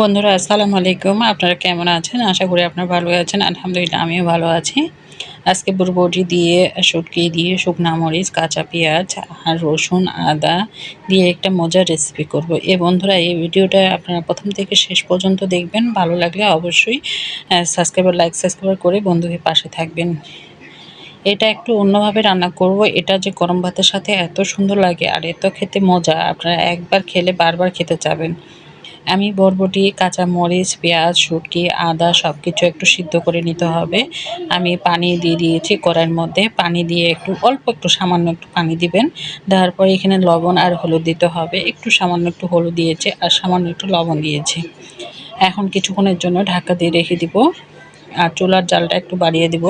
বন্ধুরা, আসসালামু আলাইকুম। আপনারা কেমন আছেন? আশা করি আপনারা ভালো আছেন। আলহামদুলিল্লাহ, আমিও ভালো আছি। আজকে বুরবটি দিয়ে শুটকি দিয়ে শুকনা মরিচ, কাঁচা পেঁয়াজ আর রসুন, আদা দিয়ে একটা মজার রেসিপি করব। এ বন্ধুরা, এই ভিডিওটা আপনারা প্রথম থেকে শেষ পর্যন্ত দেখবেন। ভালো লাগলে অবশ্যই সাবস্ক্রাইবার লাইক সাবস্ক্রাইবার করে বন্ধুকে পাশে থাকবেন। এটা একটু অন্যভাবে রান্না করব। এটা যে গরম ভাতের সাথে এত সুন্দর লাগে আর এত খেতে মজা, আপনারা একবার খেলে বারবার খেতে চাবেন। আমি বরবটি কাঁচা মরিচ পেঁয়াজ, শুটকি, আদা সব কিছু একটু সিদ্ধ করে নিতে হবে। আমি পানি দিয়ে দিয়েছি কড়াইয়ের মধ্যে। পানি দিয়ে একটু, অল্প একটু সামান্য একটু পানি দিবেন। দেওয়ার পরে এখানে লবণ আর হলুদ দিতে হবে। একটু সামান্য একটু হলুদ দিয়েছে আর সামান্য একটু লবণ দিয়েছি। এখন কিছুক্ষণের জন্য ঢাকা দিয়ে রেখে দিব। আর চুলার জালটা একটু বাড়িয়ে দিব।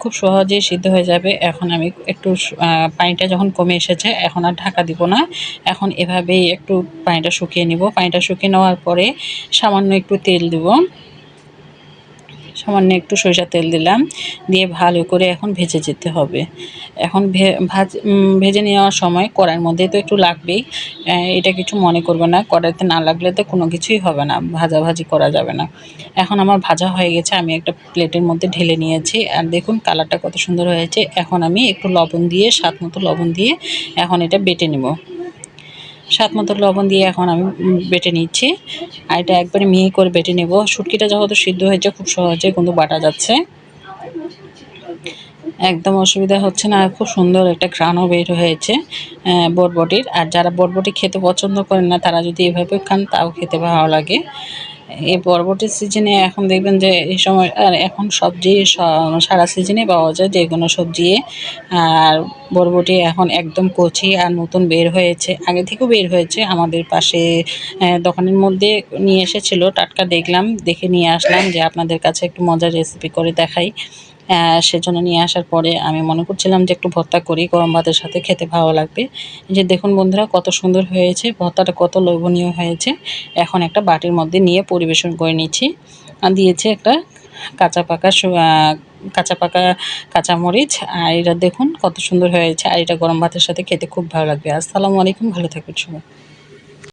খুব সহজেই সিদ্ধ হয়ে যাবে। এখন আমি একটু পানিটা যখন কমে এসেছে, এখন আর ঢাকা দিব না। এখন এভাবেই একটু পানিটা শুকিয়ে নিব। পানিটা শুকিয়ে নেওয়ার পরে সামান্য একটু তেল দিব। সামান্য একটু সরিষা তেল দিলাম, দিয়ে ভালো করে এখন ভেজে যেতে হবে। এখন ভাজ ভেজে নেওয়ার সময় কড়াইয়ের মধ্যে তো একটু লাগবেই এটা কিছু মনে করবে না, কড়াইতে না লাগলে তো কোনো কিছুই হবে না ভাজাভাজি করা যাবে না। এখন আমার ভাজা হয়ে গেছে, আমি একটা প্লেটের মধ্যে ঢেলে নিয়েছি, আর দেখুন কালারটা কত সুন্দর হয়েছে। এখন আমি একটু লবণ দিয়ে, স্বাদ মতো লবণ দিয়ে এখন এটা বেটে নেব। স্বাদ মতো লবণ দিয়ে এখন আমি বেটে নিচ্ছি। আর এটা একবারে মিহি করে বেটে নেব। শুটকিটা যেহেতু সিদ্ধ হয়েছে খুব সহজে কিন্তু বাটা যাচ্ছে। একদম অসুবিধা হচ্ছে না, খুব সুন্দর একটা ঘ্রাণও বের হয়েছে বটবটির। আর যারা বটবটি খেতে পছন্দ করেন না, তারা যদি এভাবে খান, তাও খেতে ভালো লাগে। এই বরবটির সিজনে এখন দেখবেন যে এই সময় আর এখন সবজি সারা সিজনে পাওয়া যায় যে কোনো সবজি। আর বরবটি এখন একদম কচি আর নতুন বের হয়েছে, আগে থেকেও বের হয়েছে। আমাদের পাশে দোকানের মধ্যে নিয়ে এসেছিল, টাটকা দেখলাম, দেখে নিয়ে আসলাম যে আপনাদের কাছে একটু মজার রেসিপি করে দেখাই। সেজন্য নিয়ে আসার পরে আমি মনে করছিলাম যে একটু ভর্তা করি, গরম ভাতের সাথে খেতে ভালো লাগবে। যে দেখুন বন্ধুরা, কত সুন্দর হয়েছে, ভর্তাটা কত লোভনীয় হয়েছে। এখন একটা বাটির মধ্যে নিয়ে পরিবেশন করে নিচ্ছি। দিয়েছে একটা কাঁচা পাকা কাঁচা পাকা কাঁচামরিচ। আর এটা দেখুন কত সুন্দর হয়েছে। আর এটা গরম ভাতের সাথে খেতে খুব ভালো লাগবে। আসসালামু আলাইকুম, ভালো থাকবেন সবাই।